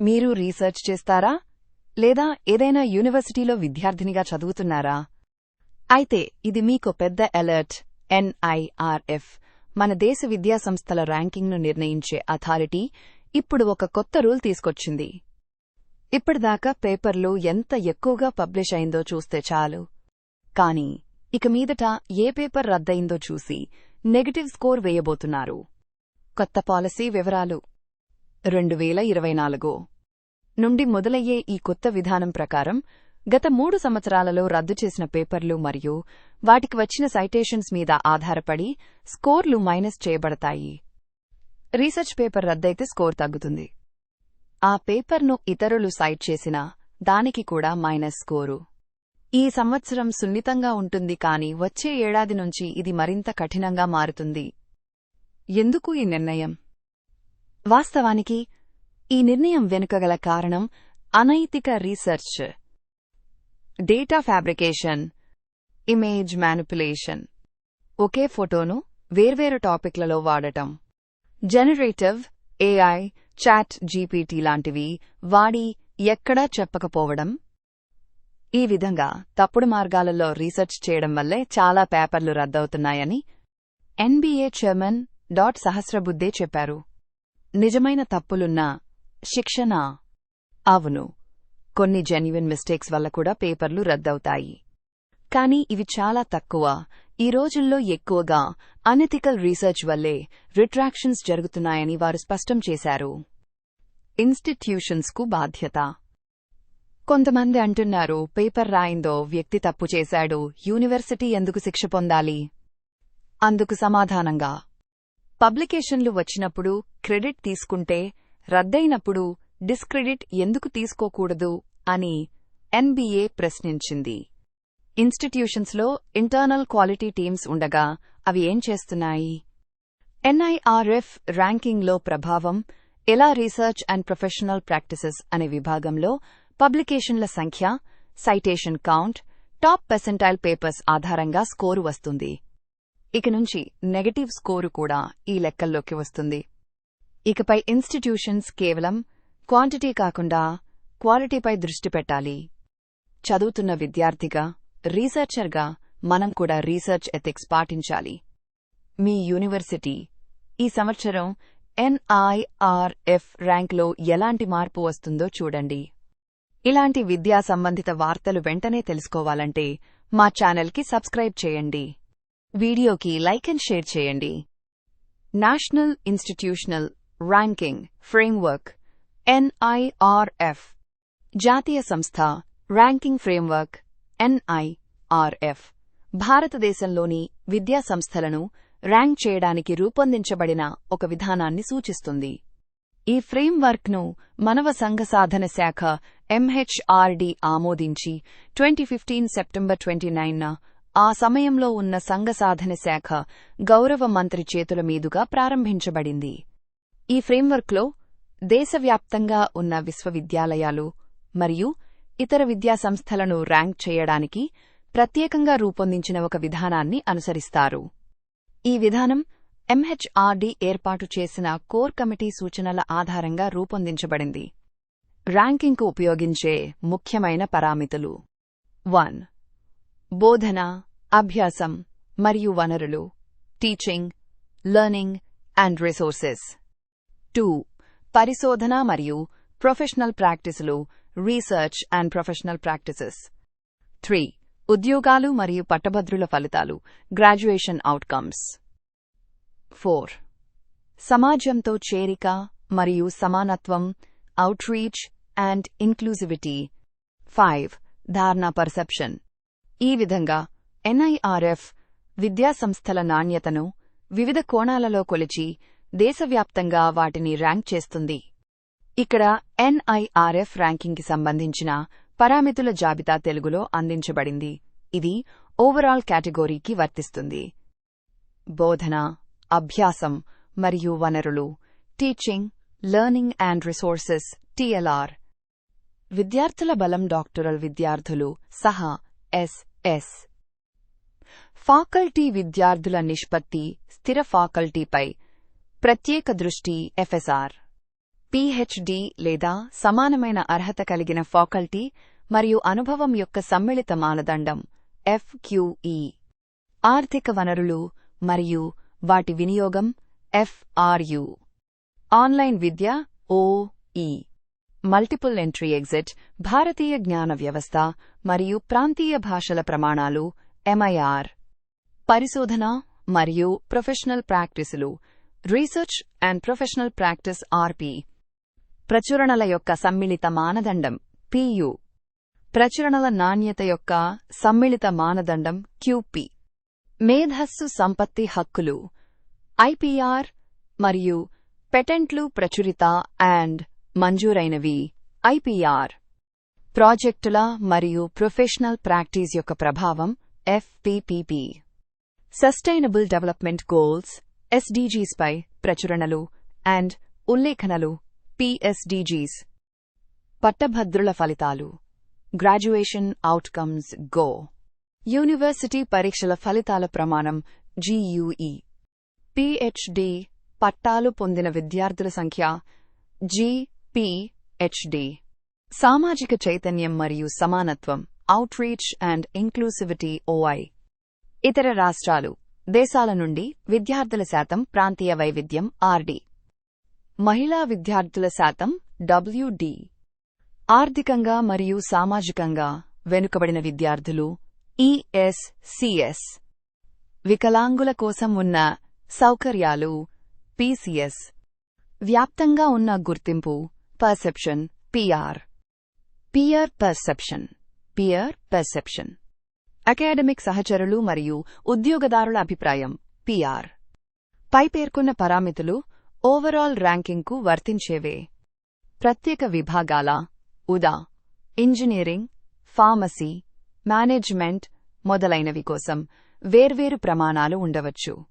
మీరు రీసెర్చ్ చేస్తారా? లేదా ఏదైనా యూనివర్సిటీలో విద్యార్థినిగా చదువుతున్నారా? అయితే ఇది మీకు పెద్ద అలర్ట్ ఎన్ఐఆర్ఎఫ్. మన దేశ విద్యాసంస్థల ర్యాంకింగ్ను నిర్ణయించే అథారిటీ ఇప్పుడు ఒక కొత్త రూల్ తీసుకొచ్చింది. ఇప్పటిదాకా పేపర్లు ఎంత ఎక్కువగా పబ్లిష్ అయిందో చూస్తే చాలు. కాని ఇక మీదట ఏ పేపర్ రద్దయిందో చూసి నెగటివ్ స్కోర్ వేయబోతున్నారు. కొత్త పాలసీ వివరాలు. రెండు వేల ఇరవై నాలుగు నుండి మొదలయ్యే ఈ కొత్త విధానం ప్రకారం గత మూడు సంవత్సరాలలో రద్దు చేసిన పేపర్లు మరియు వాటికి వచ్చిన సైటేషన్స్ మీద ఆధారపడి స్కోర్లు మైనస్ చేయబడతాయి. రీసెర్చ్ పేపర్ రద్దయితే స్కోర్ తగ్గుతుంది. ఆ పేపర్ను ఇతరులు సైట్ చేసినా దానికి కూడా మైనస్ స్కోరు. ఈ సంవత్సరం సున్నితంగా ఉంటుంది కాని వచ్చే ఏడాది నుంచి ఇది మరింత కఠినంగా మారుతుంది. ఎందుకు ఈ నిర్ణయం? వాస్తవానికి ఈ నిర్ణయం వెనుకగల కారణం అనైతిక research. Data fabrication image manipulation ఒకే ఫోటోను వేర్వేరు టాపిక్లలో వాడటం. జనరేటివ్ ఏఐ చాట్ జీపీటీ లాంటివి వాడి ఎక్కడా చెప్పకపోవడం. ఈ విధంగా తప్పుడు మార్గాలలో రీసెర్చ్ చేయడం వల్లే చాలా పేపర్లు రద్దవుతున్నాయని ఎన్బీఏ చైర్మన్ డాట్ సహస్రబుద్దే చెప్పారు. నిజమైన తప్పులున్నా శిక్షణ అవును. కొన్ని జెన్యున్ మిస్టేక్స్ వల్ల కూడా పేపర్లు రద్దవుతాయి. కానీ ఇవి చాలా తక్కువ. ఈ రోజుల్లో ఎక్కువగా అనెథికల్ రీసెర్చ్ వల్లే రిట్రాక్షన్స్ జరుగుతున్నాయని వారు స్పష్టం చేశారు. ఇన్స్టిట్యూషన్స్కు బాధ్యత. కొంతమంది అంటున్నారు పేపర్ రాయిందో వ్యక్తి తప్పు చేశాడు యూనివర్సిటీ ఎందుకు శిక్ష పొందాలి? అందుకు సమాధానంగా పబ్లికేషన్లు వచ్చినప్పుడు క్రెడిట్ తీసుకుంటే రద్దయినప్పుడు డిస్క్రెడిట్ ఎందుకు తీసుకోకూడదు అని ఎన్బీఏ ప్రశ్నించింది. ఇన్స్టిట్యూషన్స్లో ఇంటర్నల్ క్వాలిటీ టీమ్స్ ఉండగా అవి ఏం చేస్తున్నాయి? ఎన్ఐఆర్ఎఫ్ ర్యాంకింగ్లో ప్రభావం ఎలా రీసెర్చ్ అండ్ ప్రొఫెషనల్ ప్రాక్టీసెస్ అనే విభాగంలో పబ్లికేషన్ల సంఖ్య citation count top percentile papers ఆధారంగా స్కోరు వస్తుంది. ఇక నుంచి నెగటివ్ స్కోరు కూడా ఈ లెక్కల్లోకి వస్తుంది. ఇకపై ఇన్స్టిట్యూషన్స్ కేవలం క్వాంటిటీ కాకుండా క్వాలిటీపై దృష్టి పెట్టాలి. చదువుతున్న విద్యార్థిగా రీసెర్చర్గా మనం కూడా రీసెర్చ్ ఎథిక్స్ పాటించాలి. మీ యూనివర్సిటీ ఈ సంవత్సరం ఎన్ఐఆర్ఎఫ్ ర్యాంక్లో ఎలాంటి మార్పు వస్తుందో చూడండి. ఇలాంటి విద్యా సంబంధిత వార్తలు వెంటనే తెలుసుకోవాలంటే మా ఛానల్కి సబ్స్క్రైబ్ చేయండి. వీడియోకి లైక్ అండ్ షేర్ చేయండి. National institutional ranking framework NIRF జాతీయ సంస్థ ర్యాంకింగ్ ఫ్రేమ్వర్క్ ఎన్ఐఆర్ఎఫ్ భారతదేశంలోని విద్యా సంస్థలను ర్యాంక్ చేయడానికి రూపొందించబడిన ఒక విధానాన్ని సూచిస్తుంది. ఈ ఫ్రేమ్వర్క్ను మనవ సంఘ సాధన శాఖ ఎంహెచ్ఆర్డి ఆమోదించి twenty fifteen September twenty nine ఆ సమయంలో ఉన్న సంఘ సాధన శాఖ గౌరవ మంత్రి చేతుల మీదుగా ప్రారంభించబడింది. ఈ ఫ్రేమ్వర్క్లో దేశవ్యాప్తంగా ఉన్న విశ్వవిద్యాలయాలు మరియు ఇతర విద్యాసంస్థలను ర్యాంక్ చేయడానికి ప్రత్యేకంగా రూపొందించిన ఒక విధానాన్ని అనుసరిస్తారు. ఈ విధానం ఎంహెచ్ఆర్డి ఏర్పాటు చేసిన కోర్ కమిటీ సూచనల ఆధారంగా రూపొందించబడింది. ర్యాంకింగ్కు ఉపయోగించే ముఖ్యమైన పరామితులు. వన్. బోధన అభ్యాసం మరియు వనరులు teaching learning and resources two పరిశోధన మరియు professional ప్రాక్టీసులు research and professional practices three ఉద్యోగాలు మరియు పట్టభద్రుల ఫలితాలు గ్రాడ్యుయేషన్ అవుట్కమ్స్ ఫోర్ సమాజంతో చేరిక మరియు సమానత్వం అవుట్రీచ్ అండ్ ఇన్క్లూజివిటీ ఫైవ్ ధారణ పర్సెప్షన్ ఈ విధంగా ఎన్ఐఆర్ఎఫ్ విద్యాసంస్థల నాణ్యతను వివిధ కోణాలలో కొలిచి దేశవ్యాప్తంగా వాటిని ర్యాంక్ చేస్తుంది. ఇక్కడ ఎన్ఐఆర్ఎఫ్ ర్యాంకింగ్కి సంబంధించిన పరామితుల జాబితా తెలుగులో అందించబడింది. ఇది ఓవరాల్ కేటగిరీకి వర్తిస్తుంది. బోధన అభ్యాసం మరియు వనరులు teaching learning and resources TLR. విద్యార్థుల బలం డాక్టరల్ విద్యార్థులు సహా ఎస్. ఎస్ ఫాకల్టీ విద్యార్థుల నిష్పత్తి స్థిర ఫాకల్టీపై ప్రత్యేక దృష్టి ఎఫ్ఎస్ఆర్ పిహెచ్డి లేదా సమానమైన అర్హత కలిగిన ఫాకల్టీ మరియు అనుభవం యొక్క సమ్మిళిత మానదండం ఎఫ్క్యూఈ ఆర్థిక వనరులు మరియు వాటి వినియోగం ఎఫ్ఆర్యు ఆన్లైన్ విద్య ఓఈ మల్టిపుల్ ఎంట్రీ ఎగ్జిట్ భారతీయ జ్ఞాన వ్యవస్థ మరియు ప్రాంతీయ భాషల ప్రమాణాలు ఎంఐఆర్ పరిశోధన మరియు professional ప్రాక్టీసులు research and professional practice RP ప్రచురణల యొక్క సమ్మిళిత మానదండం పియు ప్రచురణల నాణ్యత యొక్క సమ్మిళిత మానదండం క్యూపి మేధస్సు సంపత్తి హక్కులు ఐపీఆర్ మరియు పెటెంట్లు ప్రచురిత అండ్ మంజూరైనవి. ఐపీఆర్ ప్రాజెక్టుల మరియు ప్రొఫెషనల్ ప్రాక్టీస్ యొక్క ప్రభావం FPPP sustainable development goals SDGs పై ప్రచురణలు అండ్ ఉల్లేఖనలు పిఎస్డీజీస్ పట్టభద్రుల ఫలితాలు. Graduation outcomes go. యూనివర్సిటీ పరీక్షల ఫలితాల ప్రమాణం జీయూఈ పిహెచ్డి పట్టాలు పొందిన విద్యార్థుల సంఖ్య పిహెచ్డి సామాజిక చైతన్యం మరియు సమానత్వం అవుట్రీచ్ అండ్ ఇంక్లూసివిటీ ఓఐ ఇతర రాష్ట్రాలు దేశాల నుండి విద్యార్థుల శాతం ప్రాంతీయ వైవిధ్యం ఆర్డి మహిళా విద్యార్థుల శాతం డబ్ల్యూడి ఆర్థికంగా మరియు సామాజికంగా వెనుకబడిన విద్యార్థులు ఈఎస్సిఎస్ వికలాంగుల కోసం ఉన్న సౌకర్యాలు పీసీఎస్ వ్యాప్తంగా ఉన్న గుర్తింపు perception PR peer perception peer perception academic సహచరులు మరియు ఉద్యోగదారుల అభిప్రాయం పిఆర్ పై పేర్కొన్న పరామితులు ఓవరాల్ ర్యాంకింగ్కు వర్తించేవే. ప్రత్యేక విభాగాల ఉదా. ఇంజనీరింగ్ ఫార్మసీ మేనేజ్మెంట్ మొదలైనవి కోసం వేర్వేరు ప్రమాణాలు ఉండవచ్చు.